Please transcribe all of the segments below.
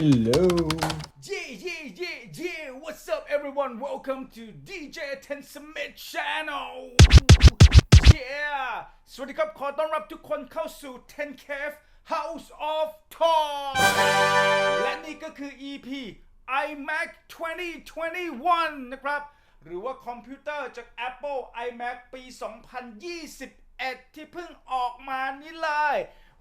Hello Yeah, yeah, yeah, yeah. What's up, everyone? Welcome to DJ Ten Smith Channel. Yeah. สวัสดีครับ ขอต้อนรับทุกคนเข้าสู่ Ten Cave House of Talk และนี่ก็คือ EP iMac 2021 นะครับ หรือว่าคอมพิวเตอร์จาก Apple iMac ปี 2021 ที่เพิ่งออกมานี่เลย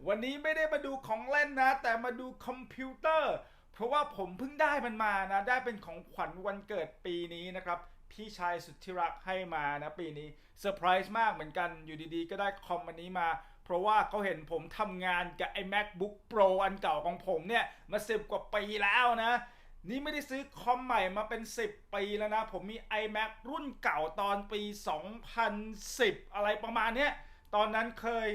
วันนี้ไม่ได้มาดูของเล่นนะ แต่มาดูคอมพิวเตอร์ เพราะว่าผมเพิ่งได้มันมานะ ได้เป็นของขวัญวันเกิดปีนี้นะครับ พี่ชายสุดที่รักให้มานะปีนี้เซอร์ไพรส์มากเหมือนกันอยู่ดีๆ ก็ได้คอมอันนี้มา เพราะว่าเขาเห็นผมทำงานกับไอ้ MacBook Pro อันเก่าของผมเนี่ย มาสิบกว่าปีแล้วนะ นี่ไม่ได้ซื้อคอมใหม่มาเป็น 10 ปีแล้วนะ ผมมี iMac รุ่นเก่าตอนปี 2010 อะไรประมาณเนี้ยตอนนั้นเคย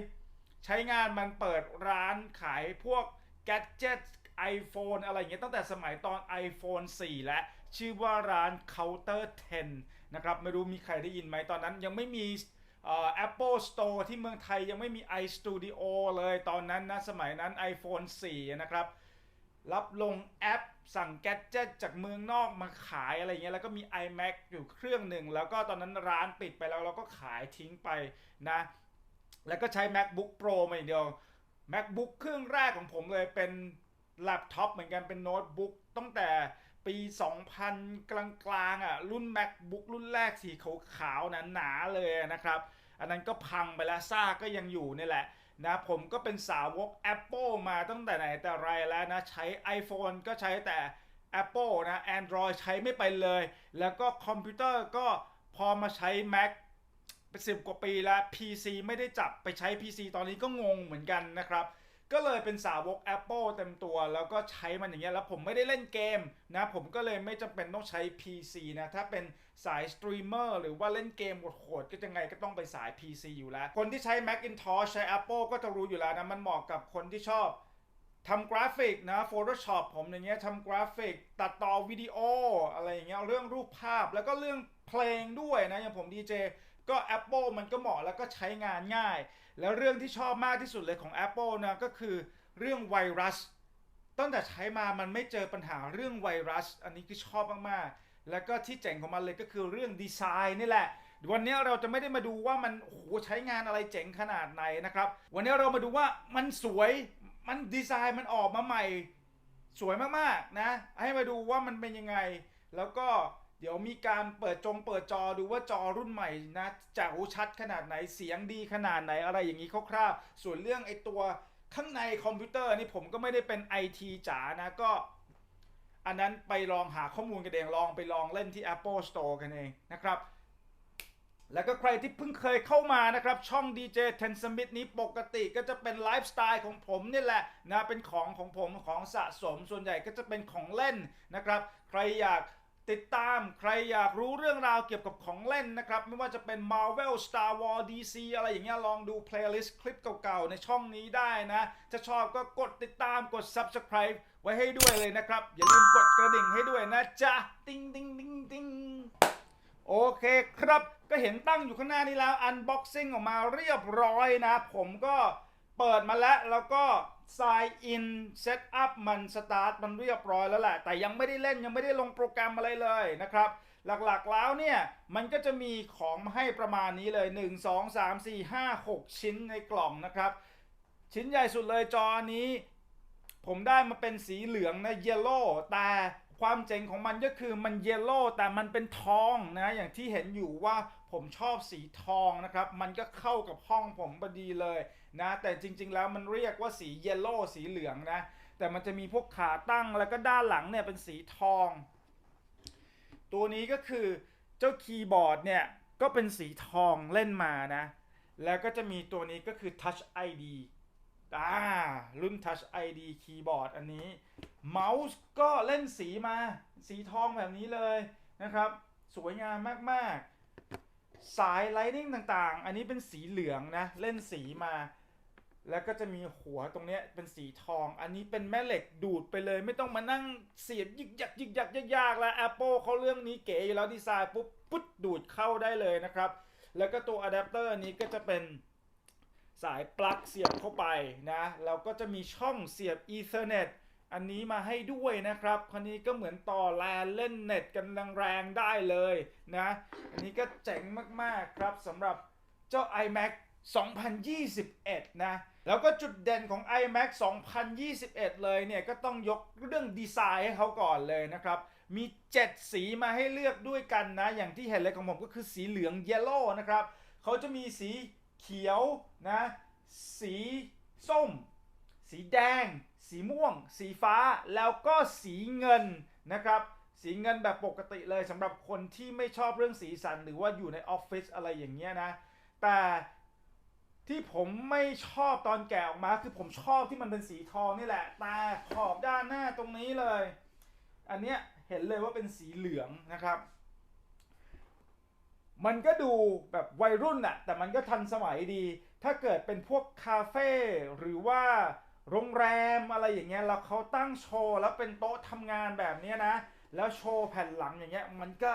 ใช้งานมันเปิดร้านขายพวก gadget iPhone อะไรอย่างเงี้ยตั้งแต่สมัยตอน iPhone 4 และชื่อว่าร้าน Counter 10 นะครับ ไม่รู้มีใครได้ยินไหมตอนนั้นยังไม่มีเอ่อ Apple Store ที่เมืองไทยยังไม่มี iStudio เลยตอนนั้นนะ สมัยนั้น iPhone 4 นะครับ รับลงแอปสั่งแกดเจ็ตจากเมืองนอกมาขายอะไรเงี้ยแล้วก็มี iMac อยู่เครื่องหนึ่ง แล้วก็ตอนนั้นร้านปิดไปแล้วเราก็ขายทิ้งไปนะ แล้วก็ใช้ MacBook Pro มาอย่างเดียว MacBook เครื่องแรกของผมเลยเป็นแล็ปท็อปเหมือนกันเป็นโน้ตบุ๊กตั้งแต่ปี 2000 กลางๆอะรุ่น MacBook รุ่นแรกสีขาวๆหนาๆเลยนะครับ อันนั้นก็พังไปแล้วซ่ากก็ยังอยู่นี่แหละนะผมก็เป็นสาวก Apple มาตั้งแต่ไหนแต่ไรแล้วนะ ใช้ iPhone ก็ใช้แต่ Apple นะ Android ใช้ไม่ไปเลย แล้วก็คอมพิวเตอร์ก็พอมาใช้ Mac เป็นสิบกว่าปีแล้ว PC ไม่ได้จับไปใช้ PC ตอนนี้ก็งงเหมือนกันนะครับ ก็เลยเป็นสาวก Apple เต็มตัว แล้วก็ใช้มันอย่างเงี้ยแล้วผมไม่ได้เล่นเกมนะ ผมก็เลยไม่จำเป็นต้องใช้ PC นะ ถ้าเป็นสายสตรีมเมอร์หรือว่าเล่นเกมโหดๆก็ยังไงก็ต้องไปสาย PC อยู่แล้ว คนที่ใช้ Macintosh ใช้ Apple ก็จะรู้อยู่แล้วนะ มันเหมาะกับคนที่ชอบทำกราฟิกนะ Photoshop ผมอย่างเงี้ยทำกราฟิก ตัดต่อวิดีโออะไรอย่างเงี้ยเรื่องรูปภาพแล้วก็เรื่องเพลงด้วยนะอย่างผมดีเจ ก็ Apple มันก็เหมาะแล้วก็ใช้งานง่าย แล้วเรื่องที่ชอบมากที่สุดเลยของ Apple นะก็คือเรื่องไวรัส ตั้งแต่ใช้มามันไม่เจอปัญหาเรื่องไวรัส อันนี้คือชอบมากๆ แล้วก็ที่เจ๋งของมันเลยก็คือเรื่องดีไซน์นี่แหละวันนี้เราจะไม่ได้มาดูว่ามันโอ้โหใช้งานอะไรเจ๋งขนาดไหนนะครับ วันนี้เรามาดูว่ามันสวยมันดีไซน์มันออกมาใหม่ สวยมากๆนะ ให้มาดูว่ามันเป็นยังไง แล้วก็ ดี๋ยวมีการเปิดจงเปิดจอดูว่าจอรุ่นใหม่นะจะหูชัดขนาดไหนเสียงดีขนาดไหนอะไรอย่างนี้คร่าวๆส่วนเรื่องไอตัวข้างในคอมพิวเตอร์นี่ผมก็ไม่ได้เป็น IT จ๋านะก็ อันนั้นไปลองหาข้อมูลกันเองลองไปลองเล่นที่ Apple Store กันเองนะครับ แล้วก็ใครที่เพิ่งเคยเข้ามานะครับ ช่อง DJ Ten Smith นี้ปกติก็จะเป็นไลฟ์สไตล์ของผมนี่แหละนะเป็นของของผมของสะสมส่วนใหญ่ก็จะเป็นของเล่นนะครับ ใครอยาก ติดตามใครอยากรู้เรื่องราวเกี่ยวกับของเล่นนะครับ ไม่ว่าจะเป็น Marvel Star Wars DC อะไรอย่างเงี้ยลองดู playlist คลิปเก่าๆ ในช่องนี้ได้นะ ถ้าชอบก็กดติดตามกด subscribe ไว้ให้ด้วยเลยนะครับ อย่าลืมกดกระดิ่งให้ด้วยนะจ๊ะ ติ๊งติ๊งติ๊งติ๊งโอเคครับ ก็เห็นตั้งอยู่ข้างหน้านี้แล้ว unboxing ออกมาเรียบร้อยนะ ผมก็เปิดมาแล้วแล้วก็ sign in set up มัน start มันเรียบร้อยแล้วแหละ แต่ยังไม่ได้เล่นยังไม่ได้ลงโปรแกรมอะไรเลยนะครับ หลักๆแล้วเนี่ย มันก็จะมีของมาให้ประมาณนี้เลย 1 2 3 4 5 6 ชิ้นในกล่องนะครับ ชิ้นใหญ่สุดเลยจอนี้ ผมได้มาเป็นสีเหลืองนะเยลโล่แต่ความเจ๋งของมันก็คือมันเยลโล่แต่มันเป็นทองนะ อย่างที่เห็นอยู่ว่า ผมชอบสีทองนะครับ มันก็เข้ากับห้องผมพอดีเลยนะ แต่จริงๆแล้วมันเรียกว่าสีเยลโล่สีเหลืองนะ แต่มันจะมีพวกขาตั้งแล้วก็ด้านหลังเนี่ยเป็นสีทอง ตัวนี้ก็คือเจ้าคีย์บอร์ดเนี่ยก็เป็นสีทองเล่นมานะ แล้วก็จะมีตัวนี้ก็คือ Touch ID อ่ารุ่น Touch ID คีย์บอร์ดอันนี้ เมาส์ก็เล่นสีมา สีทองแบบนี้เลยนะครับ สวยงามมากๆ สายไลนิ่งต่างๆ อันนี้เป็นสีเหลืองนะ เล่นสีมา แล้วก็จะมีหัวตรงเนี้ยเป็นสีทอง อันนี้เป็นแม่เหล็กดูดไปเลย ไม่ต้องมานั่งเสียบยึกยักยึกยักยากๆแล้ว Apple เขาเรื่องนี้เก๋อยู่แล้วดีไซน์ปุ๊บปุ๊บดูดเข้าได้เลยนะครับ แล้วก็ตัวอะแดปเตอร์นี้ก็จะเป็นสายปลั๊กเสียบเข้าไปนะ แล้วก็จะมีช่องเสียบ Ethernet อันนี้มาให้ด้วยนะครับคันนี้ก็เหมือนต่อแลนเล่นเน็ตกันแรงๆได้เลยนะ อันนี้ก็เจ๋งมากๆครับสำหรับเจ้า iMac 2021 นะ แล้วก็จุดเด่นของ iMac 2021 เลยเนี่ย ก็ต้องยกเรื่องดีไซน์ให้เขาก่อนเลยนะครับ มี 7 สีมาให้เลือกด้วยกันนะ อย่างที่เห็นเลยของผมก็คือสีเหลือง yellow นะครับ เขาจะมีสีเขียวนะ สีส้ม สีแดง สีม่วง สีฟ้าแล้วก็สีเงินนะครับ สีเงินแบบปกติเลยสำหรับคนที่ไม่ชอบเรื่องสีสัน หรือว่าอยู่ในออฟฟิศอะไรอย่างเงี้ยนะ แต่ที่ผมไม่ชอบตอนแกะออกมา คือผมชอบที่มันเป็นสีทองนี่แหละ แต่ขอบด้านหน้าตรงนี้เลย อันเนี้ยเห็นเลยว่าเป็นสีเหลืองนะครับ มันก็ดูแบบวัยรุ่นอะแต่มันก็ทันสมัยดี ถ้าเกิดเป็นพวกคาเฟ่หรือว่า โรงแรมอะไรอย่างเงี้ยแล้วเขาตั้งโชว์แล้วเป็นโต๊ะทำงานแบบนี้นะ แล้วโชว์แผ่นหลังอย่างเงี้ยมันก็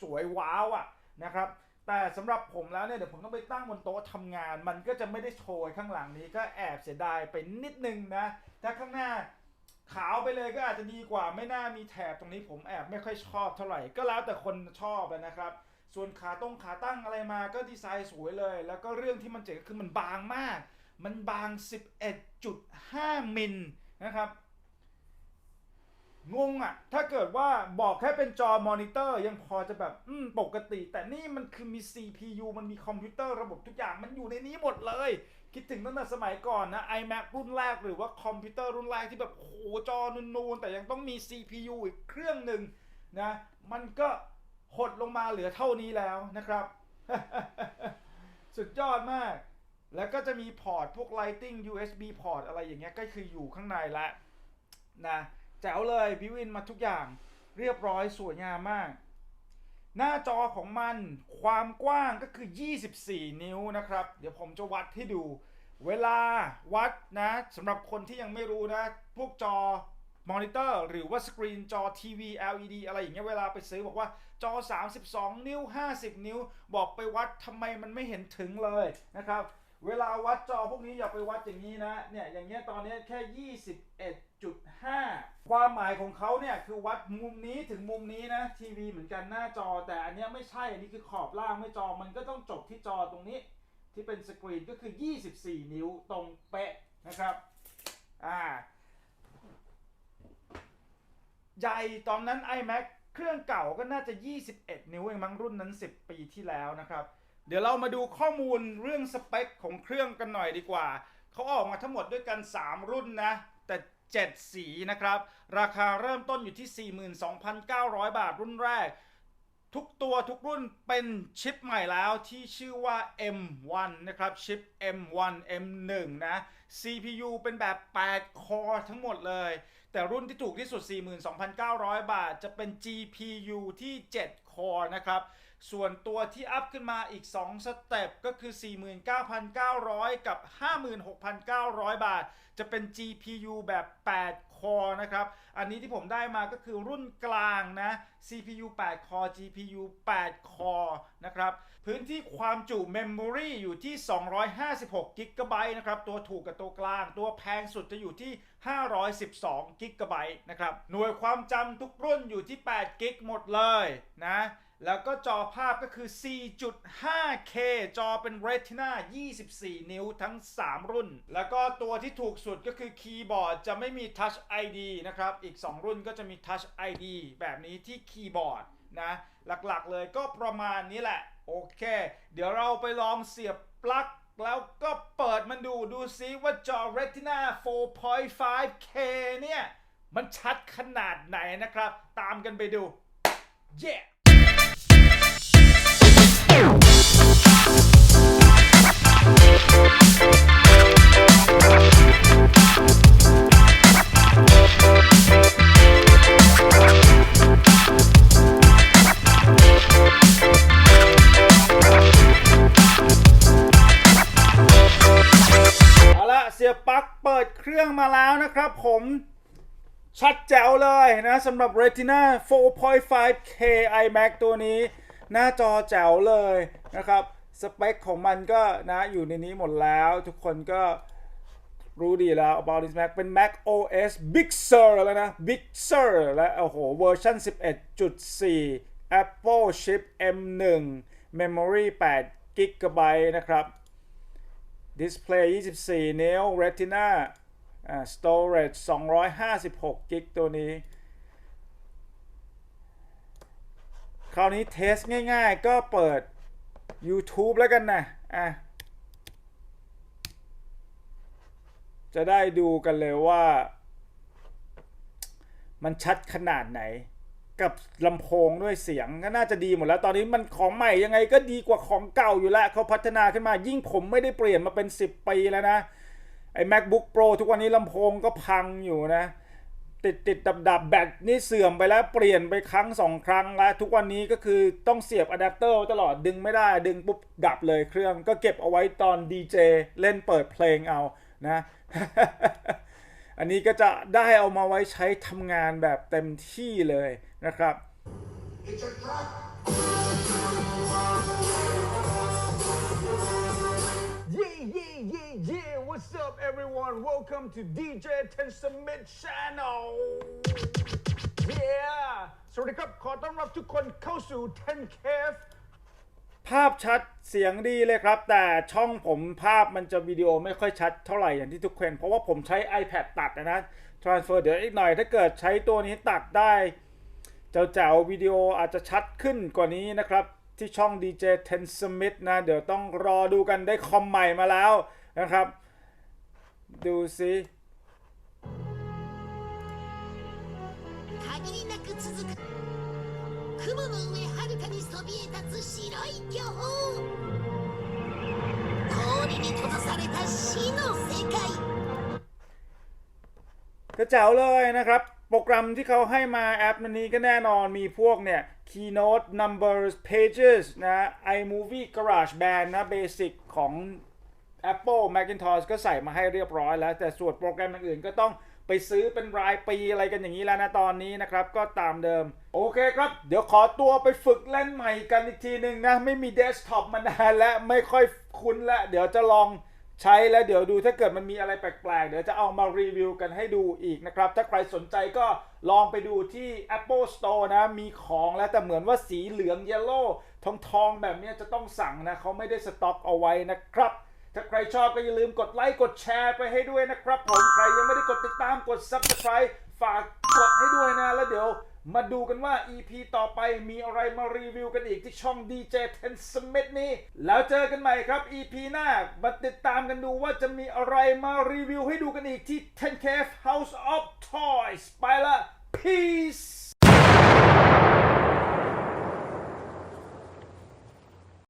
สวยว้าวอะนะครับ แต่สำหรับผมแล้วเนี่ยเดี๋ยวผมต้องไปตั้งบนโต๊ะทำงาน มันก็จะไม่ได้โชว์ข้างหลังนี้ก็แอบเสียดายไปนิดนึงนะถ้าข้างหน้าขาวไปเลยก็อาจจะดีกว่าไม่น่ามีแถบตรงนี้ผมแอบไม่ค่อยชอบเท่าไหร่ก็แล้วแต่คนชอบนะครับ ส่วนขาตรงขาตั้งอะไรมาก็ดีไซน์สวยเลย แล้วก็เรื่องที่มันเจ๋งคือมันบางมาก มันบาง 11.5 มิลนะครับ งงอะ่ะ ถ้าเกิดว่าบอกแค่เป็นจอมอนิเตอร์ยังพอจะแบบ อืม ปกติ แต่นี่มันคือมี CPU มันมีคอมพิวเตอร์ระบบทุกอย่างมันอยู่ในนี้หมดเลย คิดถึงตั้งแต่สมัยก่อนนะ iMac รุ่นแรกหรือว่าคอมพิวเตอร์รุ่นแรกที่แบบโอ้โหจอนูนๆ แต่ยังต้องมี CPU อีกเครื่องหนึ่งนะ มันก็หดลงมาเหลือเท่านี้แล้วนะครับ สุดยอดมาก แล้วก็จะมีพอร์ตพวก Lighting USB พอร์ตอะไรอย่างเงี้ยก็คืออยู่ข้างในละนะแจ๋วเลยบิวินมาทุกอย่างเรียบร้อยสวยงามมาก หน้าจอของมันความกว้างก็คือ 24 นิ้วนะครับ เดี๋ยวผมจะวัดให้ดู เวลาวัดนะสำหรับคนที่ยังไม่รู้นะ พวกจอมอนิเตอร์หรือว่าสกรีนจอทีวี LED อะไรอย่างเงี้ยเวลาไปซื้อบอกว่าจอ 32 นิ้ว 50 นิ้ว บอกไปวัดทำไมมันไม่เห็นถึงเลยนะครับ เวลาวัดจอพวกนี้อย่าไปวัดอย่างนี้นะเนี่ยอย่างเงี้ยตอนนี้แค่ 21.5 ความหมายของเขาเนี่ยคือวัดมุมนี้ถึงมุมนี้นะทีวีเหมือนกันหน้าจอ แต่อันเนี้ยไม่ใช่อันนี้คือขอบล่างไม่จอมันก็ต้องจบที่จอตรงนี้ ที่เป็นสกรีนก็คือ 24 นิ้วตรงเป๊ะนะครับอ่าใหญ่ตอนนั้น iMac เครื่องเก่าก็น่าจะ 21 นิ้วเองมั้งรุ่นนั้น 10 ปีที่แล้วนะครับ เดี๋ยวเรามาดูข้อมูลเรื่องสเปคของเครื่องกันหน่อยดีกว่า เขาออกมาทั้งหมดด้วยกัน 3 รุ่นนะ แต่ 7 สีนะครับ ราคาเริ่มต้นอยู่ที่ 42,900 บาทรุ่นแรก ทุกตัวทุกรุ่นเป็นชิปใหม่แล้วที่ชื่อว่า M1 นะครับชิป M1 M1 นะ CPU เป็นแบบ 8 คอร์ทั้งหมดเลย แต่รุ่นที่ถูกที่สุด 42,900 บาท จะเป็น GPU ที่ 7 คอร์นะครับ ส่วนตัวที่อัพขึ้นมาอีก 2 สเต็ปก็คือ 49,900 กับ 56,900 บาท จะเป็น GPU แบบ 8 คอร์นะครับ อันนี้ที่ผมได้มาก็คือรุ่นกลางนะ CPU 8 คอร์ GPU 8 คอร์นะครับ พื้นที่ความจุ Memory อยู่ที่ 256 g b นะครับ ตัวถูกกับตัวกลาง ตัวแพงสุดจะอยู่ที่ 512 g b นะครับ หน่วยความจำทุกรุ่นอยู่ที่8 g หมดเลยนะ แล้วก็จอภาพก็คือ 4.5K จอเป็น Retina 24 นิ้วทั้ง 3 รุ่น แล้วก็ตัวที่ถูกสุดก็คือคีย์บอร์ดจะไม่มี Touch ID นะครับ อีก 2 รุ่นก็จะมี Touch ID แบบนี้ที่คีย์บอร์ดนะ หลักๆเลยก็ประมาณนี้แหละ โอเค เดี๋ยวเราไปลองเสียบปลั๊กแล้วก็เปิดมันดูดูซิว่าจอ Retina 4.5K เนี่ย มันชัดขนาดไหนนะครับ ตามกันไปดู yeah เอาละเสียบปลั๊กเปิดเครื่องมาแล้วนะครับผม ชัดแจ๋วเลยนะสำหรับ Retina 4.5K iMac ตัวนี้ หน้าจอแจ๋วเลยนะครับ สเปคของมันก็นะอยู่ในนี้หมดแล้ว ทุกคนก็รู้ดีแล้ว about this Mac เป็น Mac OS Big Sur แล้วนะ Big Sur และโอ้โหเวอร์ชัน11.4 Apple Chip M1 Memory 8 GB นะครับ Display 24 นิ้ว Retina อ่า Storage 256กิกตัวนี้ คราวนี้เทสง่ายๆ ก็เปิด YouTube แล้วกันนะอะจะได้ดูกันเลยว่า มันชัดขนาดไหน กับลำโพงด้วยเสียงก็น่าจะดีหมดแล้ว ตอนนี้มันของใหม่ยังไงก็ดีกว่าของเก่าอยู่แล้วเขาพัฒนาขึ้นมายิ่งผมไม่ได้เปลี่ยนมาเป็น 10 ปีแล้วนะ ไอ้ MacBook Pro ทุกวันนี้ลำโพงก็พังอยู่นะ ติดติดดับดับแบตนี่เสื่อมไปแล้วเปลี่ยนไปครั้งสองครั้งแล้ว ทุกวันนี้ก็คือต้องเสียบอะแดปเตอร์ตลอดดึงไม่ได้ดึงปุ๊บดับเลยเครื่องก็เก็บเอาไว้ตอนดีเจเล่นเปิดเพลงเอานะ อันนี้ก็จะได้เอามาไว้ใช้ทำงานแบบเต็มที่เลยนะครับ It's a trap. Yeah, yeah. What's up, everyone? Welcome to DJ Ten Summit Channel. Yeah. สวัสดีครับ ขอต้อนรับทุกคนเข้าสู่10 c a f ภาพชัดเสียงดีเลยครับ แต่ช่องผมภาพมันจะวิดีโอไม่ค่อยชัดเท่าไหร่อย่างที่ทุกคนเพราะว่าผมใช้ iPad ตัดนะนะ transfer เดี๋ยวอีกหน่อย ถ้าเกิดใช้ตัวนี้ตัดได้เจ้าเจ้าวิดีโออาจจะชัดขึ้นกว่านี้นะครับ ที่ช่อง DJ Ten Smith นะ เดี๋ยวต้องรอดูกันได้คอมใหม่มาแล้วนะครับ ดูสิ 限りなく続く雲の上はるかにそびえ立つ白い巨峰氷に閉ざされた死の世界 ก็แจ๋วเลยนะครับ โปรแกรมที่เขาให้มาแอปนี้ก็แน่นอนมีพวกเนี่ย Keynote Numbers Pages นะ iMovie GarageBand นะ Basic ของ Apple Macintosh ก็ใส่มาให้เรียบร้อยแล้ว แต่ส่วนโปรแกรมอื่นๆก็ต้องไปซื้อเป็นรายปีอะไรกันอย่างนี้แล้วนะตอนนี้นะครับ ก็ตามเดิม โอเคครับ เดี๋ยวขอตัวไปฝึกเล่นใหม่กันอีกทีหนึ่งนะ ไม่มีเดสก์ท็อปมานานและไม่ค่อยคุ้นและ เดี๋ยวจะลองใช้แล้วเดี๋ยวดูถ้าเกิดมันมีอะไรแปลกๆ เดี๋ยวจะเอามารีวิวกันให้ดูอีกนะครับ ถ้าใครสนใจก็ ลองไปดูที่ Apple Store นะ มีของแล้วแต่เหมือนว่าสีเหลืองเยลโล่ทองทองแบบเนี้ยจะต้องสั่งนะเขาไม่ได้สต็อกเอาไว้นะครับ ถ้าใครชอบก็อย่าลืมกดไลค์กดแชร์ไปให้ด้วยนะครับผมใครยังไม่ได้กดติดตามกด Subscribe ฝากกดให้ด้วยนะแล้วเดี๋ยว มาดูกันว่า EP ต่อไปมีอะไรมารีวิวกันอีกที่ช่อง DJ Ten Smith นี้ แล้วเจอกันใหม่ครับ EP หน้า มาติดตามกันดูว่าจะมีอะไรมารีวิวให้ดูกันอีกที่ 10K House of Toys ไปละ Peace